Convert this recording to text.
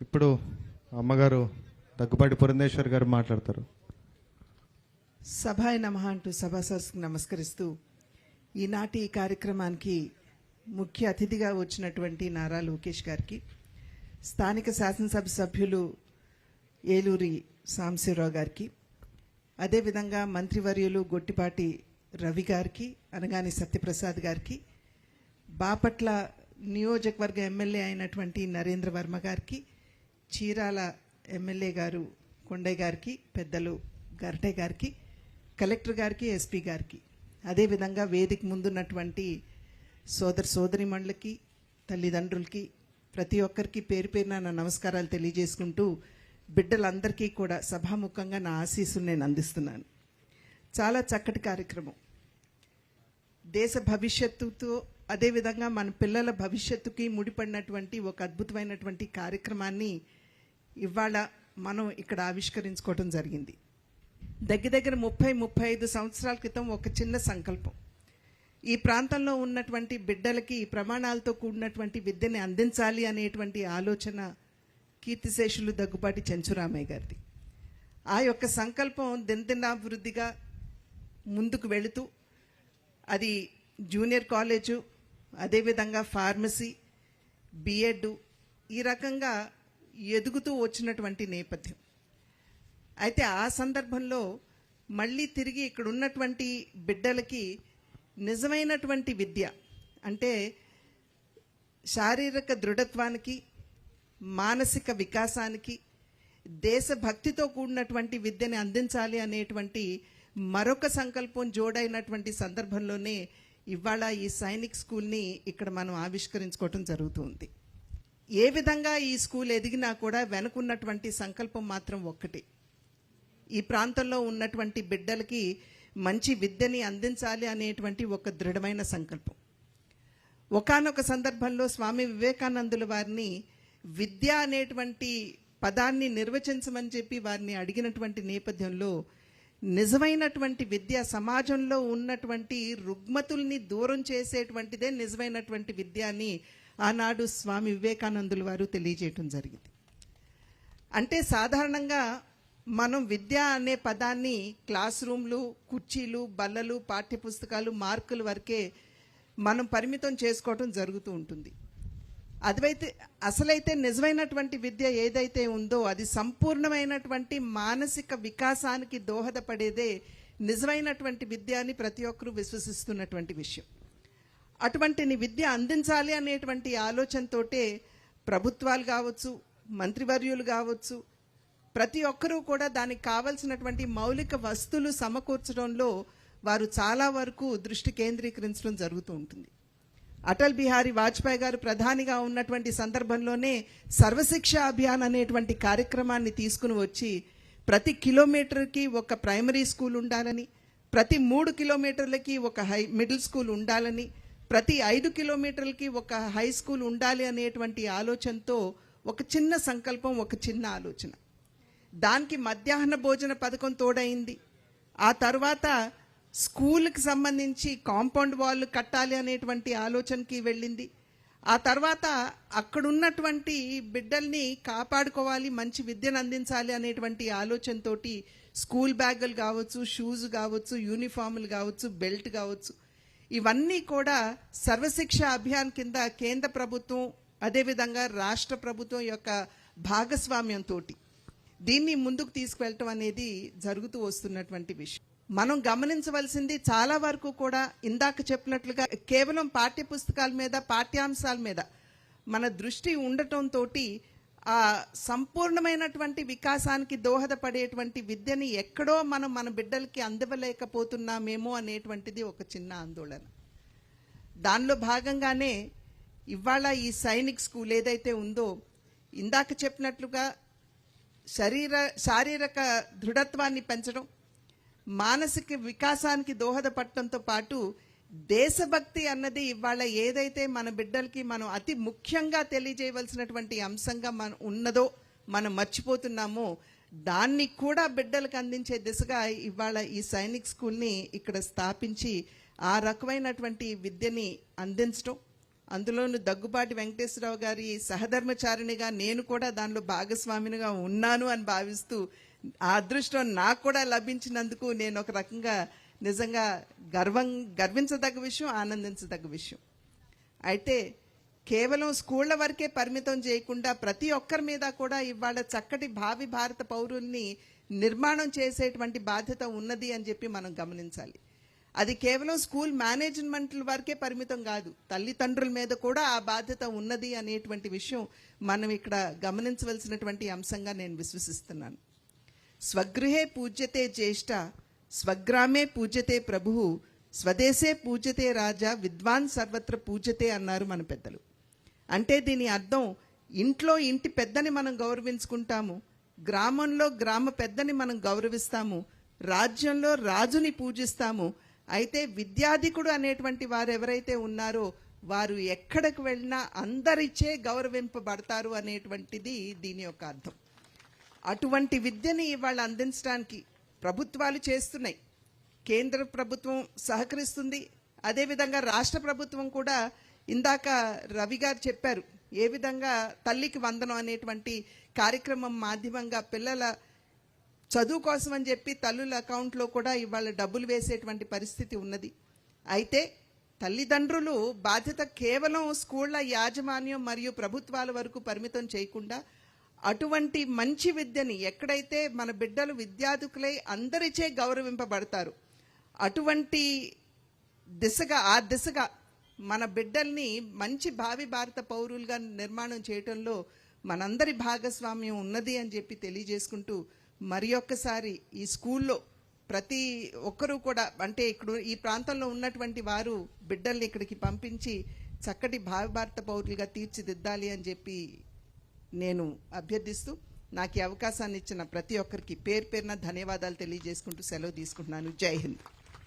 ఇప్పుడు అమ్మగారు దగ్గుబాటి పురంధేశ్వర్ గారు మాట్లాడతారు. సభాయ నమ అంటూ సభాసదస్సుకు నమస్కరిస్తూ ఈనాటి ఈ కార్యక్రమానికి ముఖ్య అతిథిగా వచ్చినటువంటి నారా లోకేష్ గారికి స్థానిక శాసనసభ సభ్యులు ఏలూరి సాంశివరావు గారికి అదేవిధంగా మంత్రివర్యులు గొట్టిపాటి రవి గారికి అనగాని సత్యప్రసాద్ గారికి బాపట్ల నియోజకవర్గ ఎమ్మెల్యే అయినటువంటి నరేంద్ర వర్మ గారికి చీరాల ఎమ్మెల్యే గారు కొండయ్య గారికి పెద్దలు గరటే గారికి కలెక్టర్ గారికి ఎస్పీ గారికి. అదేవిధంగా వేదిక ముందున్నటువంటి సోదర సోదరిమణులకి తల్లిదండ్రులకి ప్రతి ఒక్కరికి పేరు పేరున నా నమస్కారాలు తెలియజేసుకుంటూ బిడ్డలందరికీ కూడా సభాముఖంగా నా ఆశీస్సులు నేను అందిస్తున్నాను. చాలా చక్కటి కార్యక్రమం. దేశ భవిష్యత్తుతో అదేవిధంగా మన పిల్లల భవిష్యత్తుకి ముడిపడినటువంటి ఒక అద్భుతమైనటువంటి కార్యక్రమాన్ని ఇవాళ మనం ఇక్కడ ఆవిష్కరించుకోవడం జరిగింది. దగ్గర దగ్గర ముప్పై ముప్పై ఐదు సంవత్సరాల క్రితం ఒక చిన్న సంకల్పం. ఈ ప్రాంతంలో ఉన్నటువంటి బిడ్డలకి ఈ ప్రమాణాలతో కూడినటువంటి విద్యని అందించాలి అనేటువంటి ఆలోచన కీర్తిశేషులు దగ్గుబాటి చెంచురామయ్య గారిది. ఆ యొక్క సంకల్పం దినదినాభివృద్ధిగా ముందుకు వెళుతూ అది జూనియర్ కాలేజు అదేవిధంగా ఫార్మసీ బిఎడ్ ఈ రకంగా ఎదుగుతూ వచ్చినటువంటి నేపథ్యం. అయితే ఆ సందర్భంలో మళ్ళీ తిరిగి ఇక్కడ ఉన్నటువంటి బిడ్డలకి నిజమైనటువంటి విద్య అంటే శారీరక దృఢత్వానికి మానసిక వికాసానికి దేశభక్తితో కూడినటువంటి విద్యని అందించాలి అనేటువంటి మరొక సంకల్పం జోడైనటువంటి సందర్భంలోనే ఇవాళ ఈ సైనిక్ స్కూల్ని ఇక్కడ మనం ఆవిష్కరించుకోవటం జరుగుతుంది ఏ విధంగా ఈ స్కూల్ ఎదిగినా కూడా వెనుకున్నటువంటి సంకల్పం మాత్రం ఒక్కటి. ఈ ప్రాంతంలో ఉన్నటువంటి బిడ్డలకి మంచి విద్యని అందించాలి అనేటువంటి ఒక దృఢమైన సంకల్పం. ఒకానొక సందర్భంలో స్వామి వివేకానందుల వారిని విద్య అనేటువంటి పదాన్ని నిర్వచించమని చెప్పి వారిని అడిగినటువంటి నేపథ్యంలో నిజమైనటువంటి విద్య సమాజంలో ఉన్నటువంటి రుగ్మతుల్ని దూరం చేసేటువంటిదే నిజమైనటువంటి విద్య అని ఆనాడు స్వామి వివేకానందుల వారు తెలియజేయటం జరిగింది. అంటే సాధారణంగా మనం విద్య అనే పదాన్ని క్లాస్ రూమ్లు కుర్చీలు బల్లలు పాఠ్యపుస్తకాలు మార్కుల వరకే మనం పరిమితం చేసుకోవటం జరుగుతూ ఉంటుంది. అదైతే అసలైతే నిజమైనటువంటి విద్య ఏదైతే ఉందో అది సంపూర్ణమైనటువంటి మానసిక వికాసానికి దోహదపడేదే నిజమైనటువంటి విద్య అని ప్రతి ఒక్కరూ విశ్వసిస్తున్నటువంటి విషయం. అటువంటి విద్య అందించాలి అనేటువంటి ఆలోచనతోటే ప్రభుత్వాలు కావచ్చు మంత్రివర్యులు కావచ్చు ప్రతి ఒక్కరూ కూడా దానికి కావలసినటువంటి మౌలిక వస్తువులు సమకూర్చడంలో వారు చాలా వరకు దృష్టి కేంద్రీకరించడం జరుగుతూ ఉంటుంది. అటల్ బిహారీ వాజ్పేయి గారు ప్రధానిగా ఉన్నటువంటి సందర్భంలోనే సర్వశిక్ష అభియాన్ అనేటువంటి కార్యక్రమాన్ని తీసుకుని వచ్చి ప్రతి కిలోమీటర్కి ఒక ప్రైమరీ స్కూల్ ఉండాలని ప్రతి మూడు కిలోమీటర్లకి ఒక హై మిడిల్ స్కూల్ ఉండాలని ప్రతి ఐదు కిలోమీటర్లకి ఒక హై స్కూల్ ఉండాలి అనేటువంటి ఆలోచనతో ఒక చిన్న సంకల్పం ఒక చిన్న ఆలోచన. దానికి మధ్యాహ్న భోజన పథకం తోడైంది ఆ తర్వాత స్కూల్కి సంబంధించి కాంపౌండ్ వాల్ కట్టాలి అనేటువంటి ఆలోచనకి వెళ్ళింది. ఆ తర్వాత అక్కడున్నటువంటి బిడ్డల్ని కాపాడుకోవాలి మంచి విద్యను అందించాలి అనేటువంటి ఆలోచనతోటి స్కూల్ బ్యాగులు కావచ్చు షూస్ కావచ్చు యూనిఫామ్లు కావచ్చు బెల్ట్ కావచ్చు ఇవన్నీ కూడా సర్వశిక్ష అభియాన్ కింద కేంద్ర ప్రభుత్వం అదేవిధంగా రాష్ట్ర ప్రభుత్వం యొక్క భాగస్వామ్యంతో దీన్ని ముందుకు తీసుకువెళ్ళటం అనేది జరుగుతూ వస్తున్నటువంటి విషయం. మనం గమనించవలసింది చాలా వరకు కూడా ఇందాక చెప్పినట్లుగా కేవలం పాఠ్య పుస్తకాల మీద పాఠ్యాంశాల మీద మన దృష్టి ఉండటంతో ఆ సంపూర్ణమైనటువంటి వికాసానికి దోహదపడేటువంటి విద్యని ఎక్కడో మనం మన బిడ్డలకి అందవలేకపోతున్నామేమో అనేటువంటిది ఒక చిన్న ఆందోళన. దానిలో భాగంగానే ఇవాళ ఈ సైనిక్ స్కూల్ ఏదైతే ఉందో ఇందాక చెప్పినట్లుగా శరీర శారీరక దృఢత్వాన్ని పెంచడం మానసిక వికాసానికి దోహదపడటంతో పాటు దేశభక్తి అన్నది ఇవాళ ఏదైతే మన బిడ్డలకి మనం అతి ముఖ్యంగా తెలియజేయవలసినటువంటి అంశంగా మన ఉన్నదో మనం మర్చిపోతున్నామో దాన్ని కూడా బిడ్డలకు అందించే దిశగా ఇవాళ ఈ సైనిక్ స్కూల్ని ఇక్కడ స్థాపించి ఆ రకమైనటువంటి విద్యని అందించడం. అందులోనూ దగ్గుబాటి వెంకటేశ్వరరావు గారి సహధర్మచారిణిగా నేను కూడా దానిలో భాగస్వామినిగా ఉన్నాను అని భావిస్తూ ఆ అదృష్టం నాకు కూడా లభించినందుకు నేను ఒక రకంగా నిజంగా గర్వం గర్వించదగ్గ విషయం ఆనందించదగ్గ విషయం. అయితే కేవలం స్కూళ్ళ వరకే పరిమితం చేయకుండా ప్రతి ఒక్కరి మీద కూడా ఇవాళ చక్కటి భావి భారత పౌరుల్ని నిర్మాణం చేసేటువంటి బాధ్యత ఉన్నది అని చెప్పి మనం గమనించాలి. అది కేవలం స్కూల్ మేనేజ్మెంట్ల వరకే పరిమితం కాదు తల్లిదండ్రుల మీద కూడా ఆ బాధ్యత ఉన్నది అనేటువంటి విషయం మనం ఇక్కడ గమనించవలసినటువంటి అంశంగా నేను విశ్వసిస్తున్నాను. స్వగృహే పూజ్యతే జ్యేష్ఠ స్వగ్రామే పూజ్యతే ప్రభువు స్వదేశే పూజతే రాజా విద్వాన్ సర్వత్ర పూజ్యతే అన్నారు మన పెద్దలు. అంటే దీని అర్థం ఇంట్లో ఇంటి పెద్దని మనం గౌరవించుకుంటాము గ్రామంలో గ్రామ పెద్దని మనం గౌరవిస్తాము రాజ్యంలో రాజుని పూజిస్తాము. అయితే విద్యాధికుడు అనేటువంటి వారు ఎవరైతే ఉన్నారో వారు ఎక్కడికి వెళ్ళినా అందరిచే గౌరవింపబడతారు అనేటువంటిది దీని యొక్క అర్థం. అటువంటి విద్యని ఇవాళ అందించడానికి ప్రభుత్వాలు చేస్తున్నాయి. కేంద్ర ప్రభుత్వం సహకరిస్తుంది. అదేవిధంగా రాష్ట్ర ప్రభుత్వం కూడా ఇందాక రవి గారు చెప్పారు ఏ విధంగా తల్లికి వందనం అనేటువంటి కార్యక్రమం మాధ్యమంగా పిల్లల చదువు కోసం అని చెప్పి తల్లుల అకౌంట్లో కూడా ఇవాళ డబ్బులు వేసేటువంటి పరిస్థితి ఉన్నది. అయితే తల్లిదండ్రులు బాధ్యత కేవలం స్కూళ్ళ యాజమాన్యం మరియు ప్రభుత్వాల వరకు పరిమితం చేయకుండా అటువంటి మంచి విద్యని ఎక్కడైతే మన బిడ్డలు విద్యార్థులై అందరిచే గౌరవింపబడతారు అటువంటి దిశగా ఆ దిశగా మన బిడ్డల్ని మంచి భావి భారత పౌరులుగా నిర్మాణం చేయటంలో మనందరి భాగస్వామ్యం ఉన్నది అని చెప్పి తెలియజేసుకుంటూ మరి ఒక్కసారి ఈ స్కూల్లో ప్రతి ఒక్కరూ కూడా అంటే ఇక్కడ ఈ ప్రాంతంలో ఉన్నటువంటి వారు బిడ్డల్ని ఇక్కడికి పంపించి చక్కటి భావి భారత పౌరులుగా తీర్చిదిద్దాలి అని చెప్పి నేను అభ్యర్థిస్తూ నాకు ఈ అవకాశాన్ని ఇచ్చిన ప్రతి ఒక్కరికి పేరు పేరున ధన్యవాదాలు తెలియజేసుకుంటూ సెలవు తీసుకుంటున్నాను. జై హింద్.